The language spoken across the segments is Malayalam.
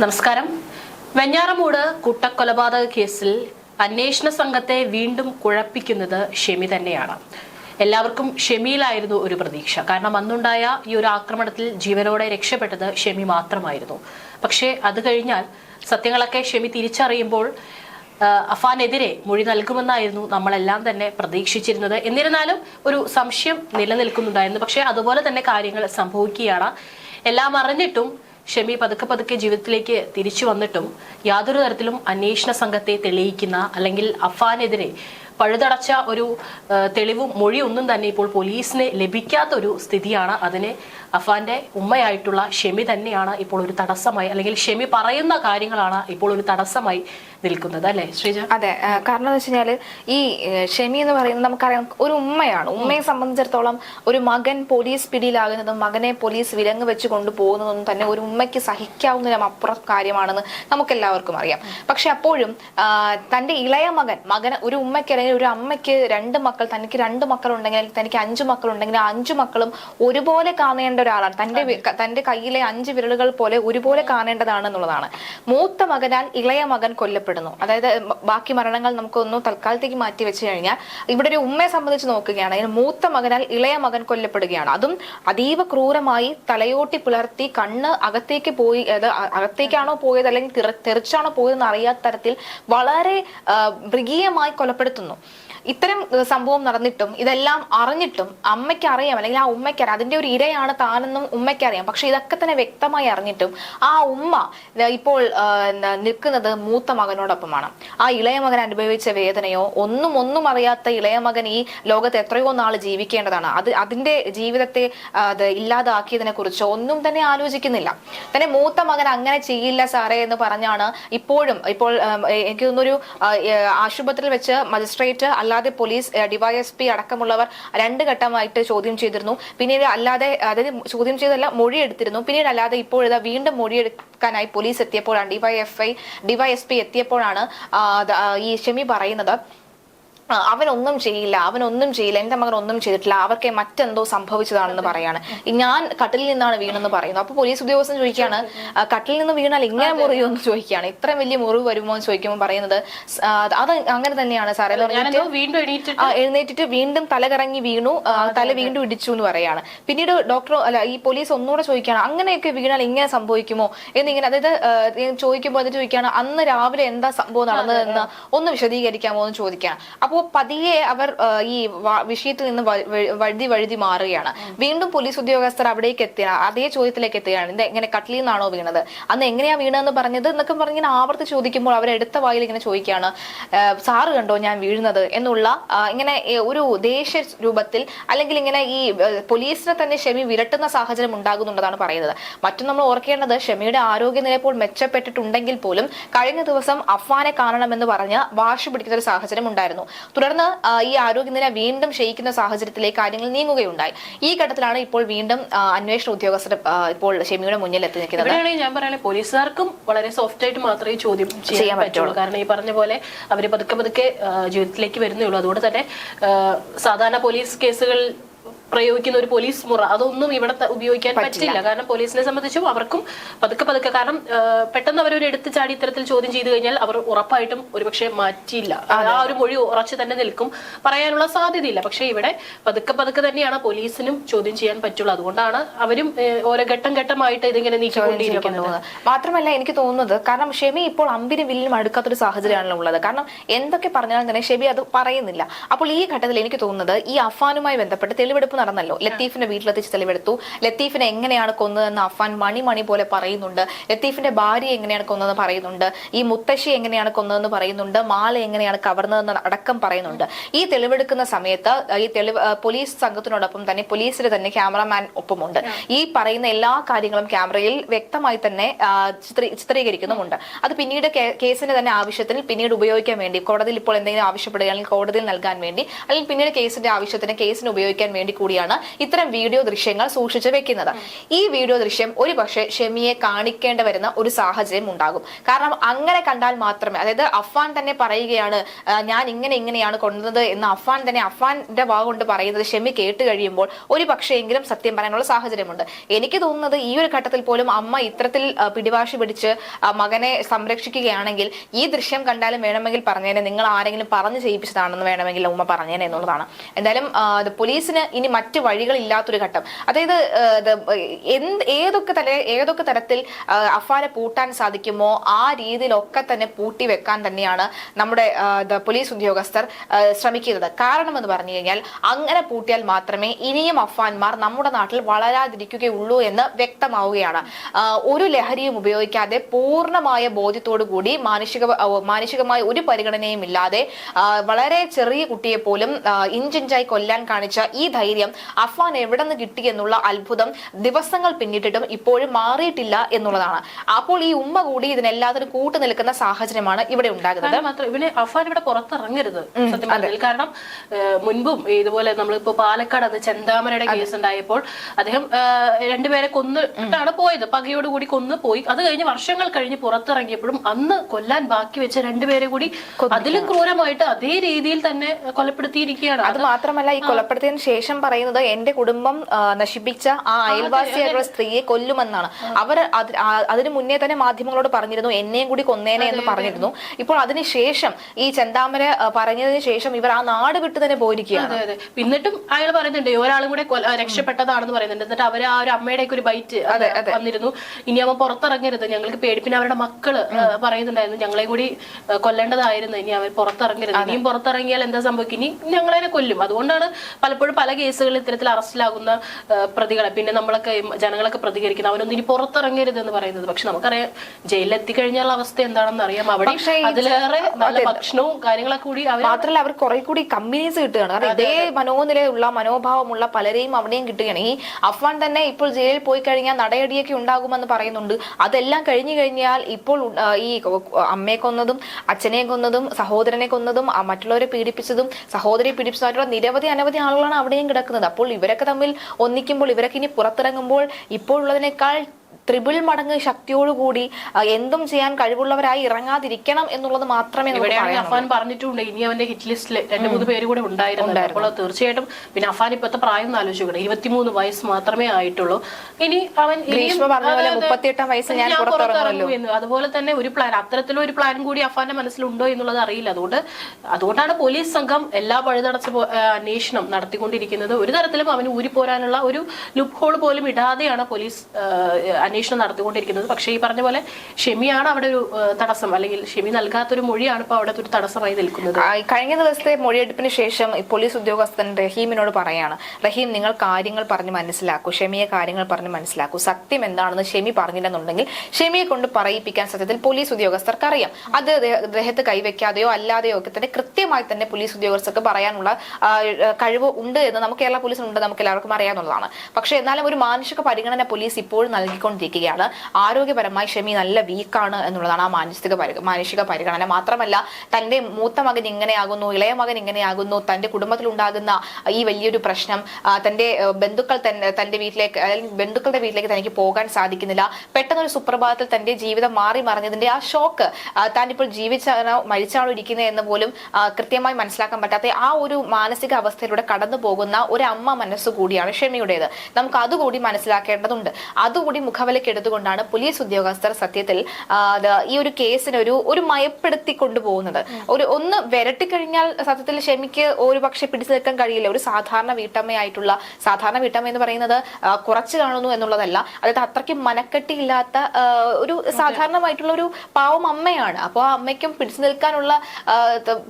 നമസ്കാരം. വെഞ്ഞാറമൂട് കൂട്ടക്കൊലപാതക കേസിൽ അന്വേഷണ സംഘത്തെ വീണ്ടും കുഴപ്പിക്കുന്നത് ഷെമി തന്നെയാണ്. എല്ലാവർക്കും ഷെമിയിലായിരുന്നു ഒരു പ്രതീക്ഷ. കാരണം അന്നുണ്ടായ ഈ ഒരു ആക്രമണത്തിൽ ജീവനോടെ രക്ഷപ്പെട്ടത് ഷെമി മാത്രമായിരുന്നു. പക്ഷേ അത് കഴിഞ്ഞാൽ സത്യങ്ങളൊക്കെ ഷെമി തിരിച്ചറിയുമ്പോൾ അഫാനെതിരെ മൊഴി നൽകുമെന്നായിരുന്നു നമ്മളെല്ലാം തന്നെ പ്രതീക്ഷിച്ചിരുന്നത്. എന്നിരുന്നാലും ഒരു സംശയം നിലനിൽക്കുന്നുണ്ടായിരുന്നു. പക്ഷേ അതുപോലെ തന്നെ കാര്യങ്ങൾ സംഭവിക്കുകയാണ്. എല്ലാം അറിഞ്ഞിട്ടും ഷെമി പതുക്കെ പതുക്കെ ജീവിതത്തിലേക്ക് തിരിച്ചു വന്നിട്ടും യാതൊരു തരത്തിലും അന്വേഷണ സംഘത്തെ തെളിയിക്കുന്ന അല്ലെങ്കിൽ അഫാനെതിരെ പഴുതടച്ച ഒരു തെളിവും മൊഴിയൊന്നും തന്നെ ഇപ്പോൾ പോലീസിന് ലഭിക്കാത്ത ഒരു സ്ഥിതിയാണ്. അതിന് അഫാന്റെ ഉമ്മയായിട്ടുള്ള ഷെമി തന്നെയാണ് ഇപ്പോൾ ഒരു തടസ്സമായി അല്ലെങ്കിൽ ഷെമി പറയുന്ന കാര്യങ്ങളാണ് ഇപ്പോൾ ഒരു തടസ്സമായി നിൽക്കുന്നത് അല്ലേ? ശ്രീജ? അതെ കാരണം എന്ന് വെച്ച് കഴിഞ്ഞാൽ ഈ ഷെമി എന്ന് പറയുന്നത് നമുക്കറിയാം ഒരു ഉമ്മയാണ്. ഉമ്മയെ സംബന്ധിച്ചിടത്തോളം ഒരു മകൻ പോലീസ് പിടിയിലാകുന്നതും മകനെ പോലീസ് വിലങ്ങ് വെച്ച് കൊണ്ടുപോകുന്നതൊന്നും തന്നെ ഒരു ഉമ്മയ്ക്ക് സഹിക്കാവുന്നതിനും അപ്പുറം കാര്യമാണെന്ന് നമുക്കെല്ലാവർക്കും അറിയാം. പക്ഷെ അപ്പോഴും തന്റെ ഇളയ മകൻ മകൻ ഒരു ഉമ്മയ്ക്ക് അല്ലെങ്കിൽ ഒരു അമ്മയ്ക്ക് രണ്ട് മക്കൾ തനിക്ക് രണ്ട് മക്കൾ ഉണ്ടെങ്കിൽ തനിക്ക് അഞ്ചു മക്കൾ ഉണ്ടെങ്കിൽ ആ അഞ്ചു മക്കളും ഒരുപോലെ കാണേണ്ട ഒരാളാണ്. തന്റെ തന്റെ കയ്യിലെ അഞ്ച് വിരലുകൾ പോലെ ഒരുപോലെ കാണേണ്ടതാണ് എന്നുള്ളതാണ് മൂത്ത മകനാൽ ഇളയ മകൻ കൊല്ലപ്പെടുന്നു അതായത് ബാക്കി മരണങ്ങൾ നമുക്കൊന്നും തൽക്കാലത്തേക്ക് മാറ്റി വെച്ച് കഴിഞ്ഞാൽ ഇവിടെ ഒരു ഉമ്മയെ സംബന്ധിച്ച് നോക്കുകയാണ്. അതിന് മൂത്ത മകനാൽ ഇളയ മകൻ കൊല്ലപ്പെടുകയാണ്. അതും അതീവ ക്രൂരമായി തലയോട്ടി പുലർത്തി കണ്ണ് അകത്തേക്ക് പോയി അകത്തേക്കാണോ പോയത് അല്ലെങ്കിൽ തെറിച്ചാണോ പോയതെന്ന് അറിയാത്ത തരത്തിൽ വളരെ മൃഗീയമായി കൊലപ്പെടുത്തുന്നു. ഇത്തരം സംഭവം നടന്നിട്ടും ഇതെല്ലാം അറിഞ്ഞിട്ടും അമ്മയ്ക്ക് അറിയാം അല്ലെങ്കിൽ ആ ഉമ്മയ്ക്ക് അതിന്റെ ഒരു ഇരയാണ് താനെന്നും ഉമ്മയ്ക്ക് അറിയാം പക്ഷെ ഇതൊക്കെ തന്നെ വ്യക്തമായി അറിഞ്ഞിട്ടും ആ ഉമ്മ ഇപ്പോൾ നിൽക്കുന്നത് മൂത്ത മകനോടൊപ്പമാണ്. ആ ഇളയ മകൻ അനുഭവിച്ച വേദനയോ ഒന്നും ഒന്നും അറിയാത്ത ഇളയ മകൻ ഈ ലോകത്ത് എത്രയോ നാൾ ജീവിക്കേണ്ടതാണ്. അത് അതിന്റെ ജീവിതത്തെ അത് ഇല്ലാതാക്കിയതിനെ കുറിച്ചോ ഒന്നും തന്നെ ആലോചിക്കുന്നില്ല. തന്നെ മൂത്ത മകൻ അങ്ങനെ ചെയ്യില്ല സാറേ എന്ന് പറഞ്ഞാണ് ഇപ്പോഴും ഇപ്പോൾ എനിക്ക് തോന്നുന്നൊരു ആശുപത്രിയിൽ വെച്ച് മജിസ്ട്രേറ്റ് അല്ലാതെ പോലീസ് ഡിവൈഎസ്പി അടക്കമുള്ളവർ രണ്ട് ഘട്ടമായിട്ട് ചോദ്യം ചെയ്തിരുന്നു. പിന്നീട് അല്ലാതെ അതായത് ചോദ്യം ചെയ്തല്ല മൊഴി എടുത്തിരുന്നു. പിന്നീട് അല്ലാതെ ഇപ്പോൾ ഇതാ വീണ്ടും മൊഴിയെടുക്കാനായി പോലീസ് എത്തിയപ്പോഴാണ് ഡിവൈഎഫ്ഐ ഡിവൈഎസ്പി എത്തിയപ്പോഴാണ് ഈ ഷെമി പറയുന്നത്. അവനൊന്നും ചെയ്യില്ല അവനൊന്നും ചെയ്യില്ല എന്റെ മകൻ ഒന്നും ചെയ്തിട്ടില്ല അവർക്ക് മറ്റെന്തോ സംഭവിച്ചതാണെന്ന് പറയാണ്. ഞാൻ കട്ടിലിൽ നിന്നാണ് വീണെന്ന് പറയുന്നു അപ്പൊ പോലീസ് ഉദ്യോഗസ്ഥൻ ചോദിക്കുകയാണ് "ആ, കട്ടിലിൽ നിന്ന് വീണാൽ ഇങ്ങനെ മുറിയോ എന്ന് ചോദിക്കുകയാണ്. ഇത്രയും വലിയ മുറിവ് വരുമോ എന്ന് ചോദിക്കുമ്പോൾ പറയുന്നത് അത് അങ്ങനെ തന്നെയാണ് സാറേ വീണ്ടും എഴുന്നേറ്റിട്ട് വീണ്ടും തല കറങ്ങി വീണു തല വീണ്ടും ഇടിച്ചു എന്ന് പറയാണ്. പിന്നീട് ഡോക്ടർ അല്ല ഈ പോലീസ് ഒന്നുകൂടെ ചോദിക്കുകയാണ് അങ്ങനെയൊക്കെ വീണാൽ ഇങ്ങനെ സംഭവിക്കുമോ എന്നിങ്ങനെ അതായത് ചോദിക്കുമ്പോൾ അത് ചോദിക്കുകയാണ് അന്ന് രാവിലെ എന്താ സംഭവം നടന്നതെന്ന് ഒന്ന് വിശദീകരിക്കാമോ എന്ന് ചോദിക്കുകയാണ്. അപ്പോൾ പതിയെ അവർ ഈ വിഷയത്തിൽ നിന്ന് വഴുതി വഴുതി മാറുകയാണ്. വീണ്ടും പോലീസ് ഉദ്യോഗസ്ഥർ അവിടേക്ക് എത്തിയ അതേ ചോദ്യത്തിലേക്ക് എത്തുകയാണ്. ഇത് എങ്ങനെ കട്ടിലിൽ നിന്നാണോ വീണത്? അന്ന് എങ്ങനെയാ വീണതെന്ന് പറഞ്ഞത് എന്നൊക്കെ പറഞ്ഞ് ഇങ്ങനെ ആവർത്തി ചോദിക്കുമ്പോൾ അവർ എടുത്ത വായിൽ ഇങ്ങനെ ചോദിക്കുകയാണ് സാറ് കണ്ടോ ഞാൻ വീഴുന്നത്? എന്നുള്ള ഇങ്ങനെ ഒരു ദേഷ്യ രൂപത്തിൽ അല്ലെങ്കിൽ ഇങ്ങനെ ഈ പോലീസിനെ തന്നെ ഷെമി വിരട്ടുന്ന സാഹചര്യം ഉണ്ടാകുന്നുണ്ടെന്നാണ് പറയുന്നത്. മറ്റും നമ്മൾ ഓർക്കേണ്ടത് ഷെമിയുടെ ആരോഗ്യനില ഇപ്പോൾ മെച്ചപ്പെട്ടിട്ടുണ്ടെങ്കിൽ പോലും കഴിഞ്ഞ ദിവസം അഫ്വാനെ കാണണമെന്ന് പറഞ്ഞ് വാശി പിടിക്കുന്ന ഒരു സാഹചര്യം ഉണ്ടായിരുന്നു. തുടർന്ന് ഈ ആരോഗ്യനില വീണ്ടും ക്ഷയിക്കുന്ന സാഹചര്യത്തിലേക്ക് കാര്യങ്ങൾ നീങ്ങുകയുണ്ടായി. ഈ ഘട്ടത്തിലാണ് ഇപ്പോൾ വീണ്ടും അന്വേഷണ ഉദ്യോഗസ്ഥർ ഇപ്പോൾ ഷെമിയുടെ മുന്നിൽ എത്തി നിൽക്കുന്നത് ഞാൻ പറയുന്നത് പോലീസുകാർക്കും വളരെ സോഫ്റ്റ് ആയിട്ട് മാത്രമേ ചോദ്യം ചെയ്യാൻ പറ്റുള്ളൂ. കാരണം ഈ പറഞ്ഞ പോലെ അവർ പതുക്കെ പതുക്കെ ജീവിതത്തിലേക്ക് വരുന്നേ ഉള്ളൂ. അതുകൊണ്ട് തന്നെ സാധാരണ പോലീസ് കേസുകൾ പ്രയോഗിക്കുന്ന ഒരു പോലീസ് മുറ. അതൊന്നും ഇവിടെ ഉപയോഗിക്കാൻ പറ്റില്ല. കാരണം പോലീസിനെ സംബന്ധിച്ചും അവർക്കും പതുക്കെ പതുക്കെ കാരണം പെട്ടെന്ന് അവർ ഒരു എടുത്ത് ചാടി ഇത്തരത്തിൽ ചോദ്യം ചെയ്തു കഴിഞ്ഞാൽ അവർ ഉറപ്പായിട്ടും ഒരുപക്ഷെ മാറ്റിയില്ല. ആ ഒരു മൊഴി ഉറച്ചു തന്നെ നിൽക്കും. പറയാനുള്ള സാധ്യതയില്ല. പക്ഷെ ഇവിടെ പതുക്കെ പതുക്കെ തന്നെയാണ് പോലീസിനും ചോദ്യം ചെയ്യാൻ പറ്റുള്ളൂ. അതുകൊണ്ടാണ് അവരും ഓരോ ഘട്ടം ഘട്ടമായിട്ട് ഇതിങ്ങനെ നീക്കിക്കൊണ്ടിരിക്കുന്നത്. മാത്രമല്ല എനിക്ക് തോന്നുന്നത് കാരണം ഷെമി ഇപ്പോൾ അമ്പിന് വില്ലിനും അടുക്കാത്തൊരു സാഹചര്യമാണല്ലോ ഉള്ളത്. കാരണം എന്തൊക്കെ പറഞ്ഞാലും തന്നെ ഷെമി അത് പറയുന്നില്ല. അപ്പോൾ ഈ ഘട്ടത്തിൽ എനിക്ക് തോന്നുന്നത് ഈ അഫാനുമായി ബന്ധപ്പെട്ട് തെളിവെടുപ്പ് നടന്നല്ലോ. ലത്തീഫിന്റെ വീട്ടിലെത്തിച്ച് തെളിവെടുത്തു. ലത്തീഫിനെ എങ്ങനെയാണ് കൊന്നതെന്ന് അഫാൻ മണി മണി പോലെ പറയുന്നുണ്ട്. ലത്തീഫിന്റെ ഭാര്യ എങ്ങനെയാണ് കൊന്നതെന്ന് പറയുന്നുണ്ട്. ഈ മുത്തശ്ശി എങ്ങനെയാണ് കൊന്നതെന്ന് പറയുന്നുണ്ട്. മാല എങ്ങനെയാണ് കവർന്നതെന്ന് അടക്കം പറയുന്നുണ്ട്. ഈ തെളിവെടുക്കുന്ന സമയത്ത് ഈ തെളിവ് പോലീസ് സംഘത്തിനോടൊപ്പം തന്നെ പോലീസിന് തന്നെ ക്യാമറമാൻ ഒപ്പമുണ്ട്. ഈ പറയുന്ന എല്ലാ കാര്യങ്ങളും ക്യാമറയിൽ വ്യക്തമായി തന്നെ ചിത്രീകരിക്കുന്നുമുണ്ട്. അത് പിന്നീട് കേസിന് കേസിന്റെ തന്നെ ആവശ്യത്തിന് പിന്നീട് ഉപയോഗിക്കാൻ വേണ്ടി കോടതിയിൽ ഇപ്പോൾ എന്തെങ്കിലും ആവശ്യപ്പെടുകയാണെങ്കിൽ കോടതിയിൽ നൽകാൻ വേണ്ടി അല്ലെങ്കിൽ പിന്നീട് കേസിന്റെ ആവശ്യത്തിന് കേസിന് ഉപയോഗിക്കാൻ വേണ്ടി കൂടിയാണ് ഇത്തരം വീഡിയോ ദൃശ്യങ്ങൾ സൂക്ഷിച്ചു വെക്കുന്നത്. ഈ വീഡിയോ ദൃശ്യം ഒരു പക്ഷേ ഷെമിയെ കാണിക്കേണ്ടി വരുന്ന ഒരു സാഹചര്യം ഉണ്ടാകും. കാരണം അങ്ങനെ കണ്ടാൽ മാത്രമേ അതായത് അഫ്വാൻ തന്നെ പറയുകയാണ് ഞാൻ ഇങ്ങനെ ഇങ്ങനെയാണ് കൊണ്ടത് എന്ന് അഫ്വാൻ തന്നെ അഫ്വാന്റെ വാ കൊണ്ട് പറയുന്നത് ഷെമി കേട്ട് കഴിയുമ്പോൾ ഒരു പക്ഷേയെങ്കിലും സത്യം പറയാനുള്ള സാഹചര്യമുണ്ട്. എനിക്ക് തോന്നുന്നത് ഈ ഒരു ഘട്ടത്തിൽ പോലും അമ്മ ഇത്തരത്തിൽ പിടിവാശി പിടിച്ച് മകനെ സംരക്ഷിക്കുകയാണെങ്കിൽ ഈ ദൃശ്യം കണ്ടാലും വേണമെങ്കിൽ പറഞ്ഞേനെ നിങ്ങൾ ആരെങ്കിലും പറഞ്ഞു ചെയ്യിപ്പിച്ചതാണെന്ന് വേണമെങ്കിൽ ഉമ്മ പറഞ്ഞേനെ എന്നുള്ളതാണ്. എന്തായാലും പോലീസിന് ഇനി മറ്റു വഴികളില്ലാത്തൊരു ഘട്ടം. അതായത് എന്ത് ഏതൊക്കെ തല ഏതൊക്കെ തരത്തിൽ അഫാനെ പൂട്ടാൻ സാധിക്കുമോ ആ രീതിയിലൊക്കെ തന്നെ പൂട്ടി വെക്കാൻ തന്നെയാണ് നമ്മുടെ പോലീസ് ഉദ്യോഗസ്ഥർ ശ്രമിക്കുന്നത്. കാരണം എന്ന് പറഞ്ഞു കഴിഞ്ഞാൽ അങ്ങനെ പൂട്ടിയാൽ മാത്രമേ ഇനിയും അഫാൻമാർ നമ്മുടെ നാട്ടിൽ വളരാതിരിക്കുകയുള്ളൂ എന്ന് വ്യക്തമാവുകയാണ്. ഒരു ലഹരിയും ഉപയോഗിക്കാതെ പൂർണമായ ബോധ്യത്തോടു കൂടി മാനുഷിക മാനുഷികമായ ഒരു പരിഗണനയും ഇല്ലാതെ വളരെ ചെറിയ കുട്ടിയെ പോലും ഇഞ്ചിഞ്ചായി കൊല്ലാൻ കാണിച്ച ഈ ധൈര്യം അഫാൻ എവിടെ നിന്ന് കിട്ടി എന്നുള്ള അത്ഭുതം ദിവസങ്ങൾ പിന്നിട്ടിട്ടും ഇപ്പോഴും മാറിയിട്ടില്ല എന്നുള്ളതാണ്. അപ്പോൾ ഈ ഉമ്മ കൂടി ഇതിനെല്ലാത്തിനും കൂട്ടു നിൽക്കുന്ന സാഹചര്യമാണ് ഇവിടെ ഉണ്ടാകുന്നത്. മാത്രം ഇവന് അഫാൻ ഇവിടെ പുറത്തിറങ്ങരുത് സത്യം പറഞ്ഞാൽ. കാരണം മുൻപും ഇതുപോലെ നമ്മളിപ്പോ പാലക്കാട് അത് ചെന്താമരയുടെ കേസ് ഉണ്ടായപ്പോൾ അദ്ദേഹം രണ്ടുപേരെ കൊന്നിട്ടാണ് പോയത്. പകയോട് കൂടി കൊന്നു പോയി. അത് കഴിഞ്ഞ് വർഷങ്ങൾ കഴിഞ്ഞ് പുറത്തിറങ്ങിയപ്പോഴും അന്ന് കൊല്ലാൻ ബാക്കി വെച്ച രണ്ടുപേരെ കൂടി അതിലും ക്രൂരമായിട്ട് അതേ രീതിയിൽ തന്നെ കൊലപ്പെടുത്തിയിരിക്കുകയാണ്. അത് മാത്രമല്ല ഈ കൊലപ്പെടുത്തിയതിനു ശേഷം പറയുന്നത് എന്റെ കുടുംബം നശിപ്പിച്ച ആ അയൽവാസിയായിട്ടുള്ള സ്ത്രീയെ കൊല്ലുമെന്നാണ്. അവർ അതിനു മുന്നേ തന്നെ മാധ്യമങ്ങളോട് പറഞ്ഞിരുന്നു എന്നെയും കൂടി കൊന്നേനെ എന്ന് പറഞ്ഞിരുന്നു. ഇപ്പോൾ അതിനുശേഷം ഈ ചെന്താമര പറഞ്ഞതിന് ശേഷം ഇവർ ആ നാട് വിട്ട് തന്നെ പോയിരിക്കുകയാണ്. എന്നിട്ടും അയാൾ പറയുന്നുണ്ട് ഒരാളും കൂടെ രക്ഷപ്പെട്ടതാണെന്ന് പറയുന്നുണ്ട്. എന്നിട്ട് അവർ ആ ഒരു അമ്മയുടെ ഒരു ബൈറ്റ് വന്നിരുന്നു. ഇനി അവൻ പുറത്തിറങ്ങരുത്. ഞങ്ങൾക്ക് പേടി. പിന്നെ അവരുടെ മക്കൾ പറയുന്നുണ്ടായിരുന്നു ഞങ്ങളെ കൂടി കൊല്ലേണ്ടതായിരുന്നു. ഇനി അവർ പുറത്തിറങ്ങരുത്. ഇനിയും പുറത്തിറങ്ങിയാൽ എന്താ സംഭവിക്കും ഇനി ഞങ്ങളെ കൊല്ലും. അതുകൊണ്ടാണ് പലപ്പോഴും പല കേസുകളിൽ ഇത്തരത്തിൽ അറസ്റ്റിലാകുന്ന പ്രതികളെ. പിന്നെ നമ്മളൊക്കെ ജനങ്ങളൊക്കെ പ്രതികരിക്കുന്നത് അവനൊന്നും ഇനി പുറത്തിറങ്ങരുത് എന്ന് പറയുന്നത്. പക്ഷെ നമുക്കറിയാം ജയിലിൽ എത്തിക്കഴിഞ്ഞാൽ അവസ്ഥ എന്താണെന്ന് അറിയാം. അവിടെ അതിലേറെ നല്ല ഭക്ഷണവും കാര്യങ്ങളൊക്കെ കൂടി മാത്രമല്ല അവർ കുറെ കൂടി കമ്പനീസ് കിട്ടുകയാണ്. കാരണം ഇതേ മനോനിലയുള്ള മനോഭാവമുള്ള പലരെയും അവിടെയും കിട്ടുകയാണ്. ഈ അഫ്വാൻ തന്നെ ഇപ്പോൾ ജയിലിൽ പോയി കഴിഞ്ഞാൽ നടയടിയൊക്കെ ഉണ്ടാകുമെന്ന് പറയുന്നുണ്ട്. അതെല്ലാം കഴിഞ്ഞു കഴിഞ്ഞാൽ ഇപ്പോൾ ഈ അമ്മയെ കൊന്നതും അച്ഛനെ കൊന്നതും സഹോദരനെ കൊന്നതും മറ്റുള്ളവരെ പീഡിപ്പിച്ചതും സഹോദരിയെ പീഡിപ്പിച്ചതായിട്ടുള്ള നിരവധി അനവധി ആളുകളാണ് അവിടെയും കിടക്കുന്നത്. അപ്പോൾ ഇവരൊക്കെ തമ്മിൽ ഒന്നിക്കുമ്പോൾ ഇവരൊക്കെ ഇനി പുറത്തിറങ്ങുമ്പോൾ ഇപ്പോഴുള്ളതിനേക്കാൾ ത്രിപിൾ മടങ്ങ് ശക്തിയോടുകൂടി എന്തും ചെയ്യാൻ കഴിവുള്ളവരായി ഇറങ്ങാതിരിക്കണം എന്നുള്ളത് മാത്രമേ അഫാൻ പറഞ്ഞിട്ടുണ്ട് ഇനി അവന്റെ ഹിറ്റ് ലിസ്റ്റിൽ രണ്ട് മൂന്ന് പേര് കൂടെ ഉണ്ടായിരുന്നു. അപ്പോൾ തീർച്ചയായിട്ടും പിന്നെ അഫാൻ ഇപ്പോഴത്തെ പ്രായം ഒന്ന് ആലോചിക്കണം ഇരുപത്തിമൂന്ന് വയസ്സ് മാത്രമേ ആയിട്ടുള്ളൂ. ഇനി അവൻ. മുപ്പത്തിയെട്ടാം വയസ്സിൽ ഞാൻ ഞാൻ പുറത്തിറങ്ങുമല്ലോ. എന്ന്. അതുപോലെ തന്നെ ഒരു പ്ലാൻ അത്തരത്തിലുള്ള ഒരു പ്ലാൻ കൂടി അഫാന്റെ മനസ്സിലുണ്ടോ എന്നുള്ളത് അറിയില്ല. അതുകൊണ്ട് അതുകൊണ്ടാണ് പോലീസ് സംഘം എല്ലാ പഴുതടച്ച അന്വേഷണം നടത്തിക്കൊണ്ടിരിക്കുന്നത്. ഒരു തരത്തിലും അവന് ഊരിപ്പോരാനുള്ള ഒരു ലുപ്പ് ഹോൾ പോലും ഇടാതെയാണ് പോലീസ് അന്വേഷണം നടത്തിക്കൊണ്ടിരിക്കുന്നത്. പക്ഷേ ഈ പറഞ്ഞ പോലെ ഷെമിയാണ് അവിടെ ഒരു തടസ്സം. അല്ലെങ്കിൽ ഷെമി നൽകാത്തൊരു മൊഴിയാണ് ഇപ്പൊ അവിടെ ഒരു തടസ്സമായി നിൽക്കുന്നത്. കഴിഞ്ഞ ദിവസത്തെ മൊഴിയെടുപ്പിന് ശേഷം പോലീസ് ഉദ്യോഗസ്ഥൻ റഹീമിനോട് പറയാണ് റഹീം നിങ്ങൾ കാര്യങ്ങൾ പറഞ്ഞ് മനസ്സിലാക്കൂ. ഷെമിയെ കാര്യങ്ങൾ പറഞ്ഞ് മനസ്സിലാക്കൂ. സത്യം എന്താണെന്ന് ഷെമി പറഞ്ഞില്ലെന്നുണ്ടെങ്കിൽ ഷെമിയെ കൊണ്ട് പറയിപ്പിക്കാൻ സത്യത്തിൽ പോലീസ് ഉദ്യോഗസ്ഥർക്ക് അറിയാം. അത് ദേഹത്ത് കൈവയ്ക്കാതെയോ അല്ലാതെയോ ഒക്കെ തന്നെ കൃത്യമായി തന്നെ പോലീസ് ഉദ്യോഗസ്ഥർക്ക് പറയാനുള്ള കഴിവ് ഉണ്ട് എന്ന് നമുക്ക് കേരള പോലീസിനുണ്ട് നമുക്ക് എല്ലാവർക്കും അറിയാവുന്നതാണ്. പക്ഷേ എന്നാലും ഒരു മാനുഷിക പരിഗണന പോലീസ് ഇപ്പോഴും നൽകിക്കൊണ്ടിരിക്കുകയാണ് ആരോഗ്യപരമായി ഷമി നല്ല വീക്കാണ് എന്നുള്ളതാണ് ആ മാനസിക മാനുഷിക പരിഗണന. മാത്രമല്ല തന്റെ മൂത്ത മകൻ ഇങ്ങനെയാകുന്നു ഇളയ മകൻ ഇങ്ങനെയാകുന്നു തന്റെ കുടുംബത്തിൽ ഉണ്ടാകുന്ന ഈ വലിയൊരു പ്രശ്നം തന്റെ ബന്ധുക്കൾ തന്റെ വീട്ടിലേക്ക് അല്ലെങ്കിൽ ബന്ധുക്കളുടെ വീട്ടിലേക്ക് തനിക്ക് പോകാൻ സാധിക്കുന്നില്ല. പെട്ടെന്നൊരു സുപ്രഭാതത്തിൽ തന്റെ ജീവിതം മാറി മറിഞ്ഞതിന്റെ ആ ഷോക്ക് താൻ ഇപ്പോൾ ജീവിച്ചാണോ മരിച്ചാണോ ഇരിക്കുന്നത് എന്ന് പോലും കൃത്യമായി മനസ്സിലാക്കാൻ പറ്റാത്ത ആ ഒരു മാനസിക അവസ്ഥയിലൂടെ കടന്നു പോകുന്ന ഒരു അമ്മ മനസ്സുകൂടിയാണ് ഷെമിയുടേത്. നമുക്ക് അതുകൂടി മനസ്സിലാക്കേണ്ടതുണ്ട്. അതുകൂടി മുഖവിലക്ക് എടുത്തുകൊണ്ടാണ് പോലീസ് ഉദ്യോഗസ്ഥർ സത്യത്തിൽ ഈ ഒരു കേസിന് ഒരു ഒരു മയപ്പെടുത്തി കൊണ്ടുപോകുന്നത്. ഒരു ഒന്ന് വിരട്ടിക്കഴിഞ്ഞാൽ സത്യത്തിൽ ഷെമിക്ക് ഒരു പക്ഷെ പിടിച്ചു നിൽക്കാൻ കഴിയില്ല. ഒരു സാധാരണ വീട്ടമ്മയായിട്ടുള്ള സാധാരണ വീട്ടമ്മ എന്ന് പറയുന്നത് കുറച്ച് കാണുന്നു എന്നുള്ളതല്ല. അതായത് അത്രയ്ക്ക് മനക്കെട്ടിയില്ലാത്ത ഒരു സാധാരണമായിട്ടുള്ള ഒരു പാവം അമ്മയാണ്. അപ്പോൾ ആ അമ്മയ്ക്കും പിടിച്ചു നിൽക്കാനുള്ള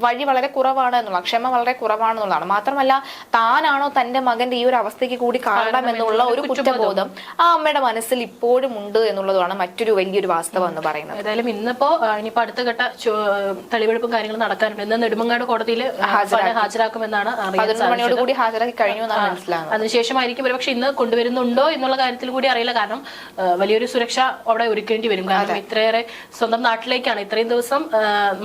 വഴി വളരെ കുറവാണ് എന്നുള്ള ക്ഷമ വളരെ കുറവാണെന്നുള്ളതാണ്. മാത്രമല്ല താനാണോ തന്റെ മകന്റെ ഈ ഒരു അവസ്ഥയ്ക്ക് കൂടി കാരണം എന്നുള്ള ഒരു കുറ്റബോധം ആ അമ്മയുടെ മനസ്സിൽ ഇപ്പോൾ ഇപ്പോഴും ഉണ്ട് എന്നുള്ളതാണ് മറ്റൊരു വലിയൊരു വാസ്തവം എന്ന് പറയുന്നത്. ഏതായാലും ഇന്നിപ്പോ ഇനിയിപ്പോ അടുത്ത ഘട്ട തെളിവെടുപ്പും കാര്യങ്ങളും നടക്കാനുണ്ട്. ഇന്ന് നെടുമങ്ങാട് കോടതിയിൽ ഹാജരാക്കുമെന്നാണ് പതിനൊന്ന് മണിയോട് കൂടി ഹാജരാക്കി കഴിഞ്ഞു എന്നാണ് മനസ്സിലാകുന്നത്. അതിനുശേഷമായിരിക്കും ഒരുപക്ഷെ ഇന്ന് കൊണ്ടുവരുന്നുണ്ടോ എന്നുള്ള കാര്യത്തിൽ കൂടി അറിയില്ല. കാരണം വലിയൊരു സുരക്ഷ അവിടെ ഒരുക്കേണ്ടി വരും. കാരണം ഇത്രയേറെ സ്വന്തം നാട്ടിലേക്കാണ്. ഇത്രയും ദിവസം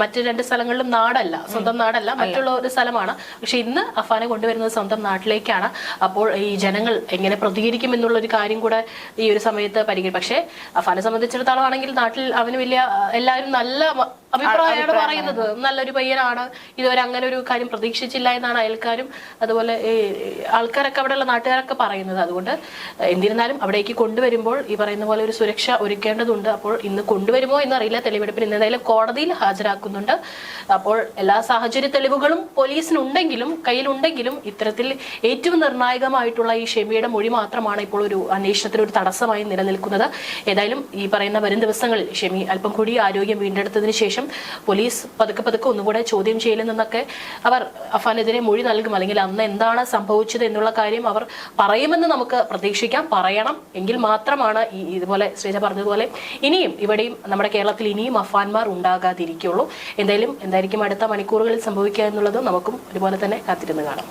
മറ്റ് രണ്ട് സ്ഥലങ്ങളിലും നാടല്ല. സ്വന്തം നാടല്ല. മറ്റുള്ള ഒരു സ്ഥലമാണ്. പക്ഷെ ഇന്ന് അഫാനെ കൊണ്ടുവരുന്നത് സ്വന്തം നാട്ടിലേക്കാണ്. അപ്പോൾ ഈ ജനങ്ങൾ എങ്ങനെ പ്രതികരിക്കും എന്നുള്ള ഒരു കാര്യം കൂടെ ഈ ഒരു സമയത്ത് പരിഗണിക്കും പക്ഷേ അഫാനെ സംബന്ധിച്ചിടത്തോളം ആണെങ്കിൽ നാട്ടിൽ അവന് വലിയ എല്ലാവരും നല്ല അഭിപ്രായമാണ് പറയുന്നത്. നല്ലൊരു പയ്യനാണ്. ഇതുവരെ അങ്ങനെ ഒരു കാര്യം പ്രതീക്ഷിച്ചില്ല എന്നാണ് അയൽക്കാരും അതുപോലെ ആൾക്കാരൊക്കെ അവിടെയുള്ള നാട്ടുകാരൊക്കെ പറയുന്നത്. അതുകൊണ്ട് എന്നിരുന്നാലും അവിടേക്ക് കൊണ്ടുവരുമ്പോൾ ഈ പറയുന്ന പോലെ ഒരു സുരക്ഷ ഒരുക്കേണ്ടതുണ്ട്. അപ്പോൾ ഇന്ന് കൊണ്ടുവരുമോ എന്നറിയില്ല. തെളിവെടുപ്പിന് ഇന്ന് എന്തായാലും കോടതിയിൽ ഹാജരാക്കുന്നുണ്ട്. അപ്പോൾ എല്ലാ സാഹചര്യ തെളിവുകളും പോലീസിനുണ്ടെങ്കിലും കയ്യിലുണ്ടെങ്കിലും ഇത്തരത്തിൽ ഏറ്റവും നിർണായകമായിട്ടുള്ള ഈ ഷെമിയുടെ മൊഴി മാത്രമാണ് ഇപ്പോൾ ഒരു അന്വേഷണത്തിന് ഒരു തടസ്സമായി നിലനിൽക്കുന്നത്. ഏതായാലും ഈ പറയുന്ന വരും ദിവസങ്ങളിൽ ഷെമി അല്പം കൂടി ആരോഗ്യം വീണ്ടെടുത്തതിന് ശേഷം പോലീസ് പതുക്കെ പതുക്കെ ഒന്നുകൂടെ ചോദ്യം ചെയ്യലിൽ നിന്നൊക്കെ അവർ അഫാനെതിരെ മൊഴി നൽകും. അല്ലെങ്കിൽ അന്ന് എന്താണ് സംഭവിച്ചത് എന്നുള്ള കാര്യം അവർ പറയുമെന്ന് നമുക്ക് പ്രതീക്ഷിക്കാം. പറയണം. എങ്കിൽ മാത്രമാണ് ഈ ഇതുപോലെ ശ്രീജ പറഞ്ഞതുപോലെ ഇനിയും ഇവിടെയും നമ്മുടെ കേരളത്തിൽ ഇനിയും അഫാൻമാർ ഉണ്ടാകാതിരിക്കുള്ളൂ എന്തായാലും എന്തായിരിക്കും അടുത്ത മണിക്കൂറുകളിൽ സംഭവിക്കുക എന്നുള്ളത് നമുക്കും ഒരുപോലെ തന്നെ കാത്തിരുന്ന് കാണാം.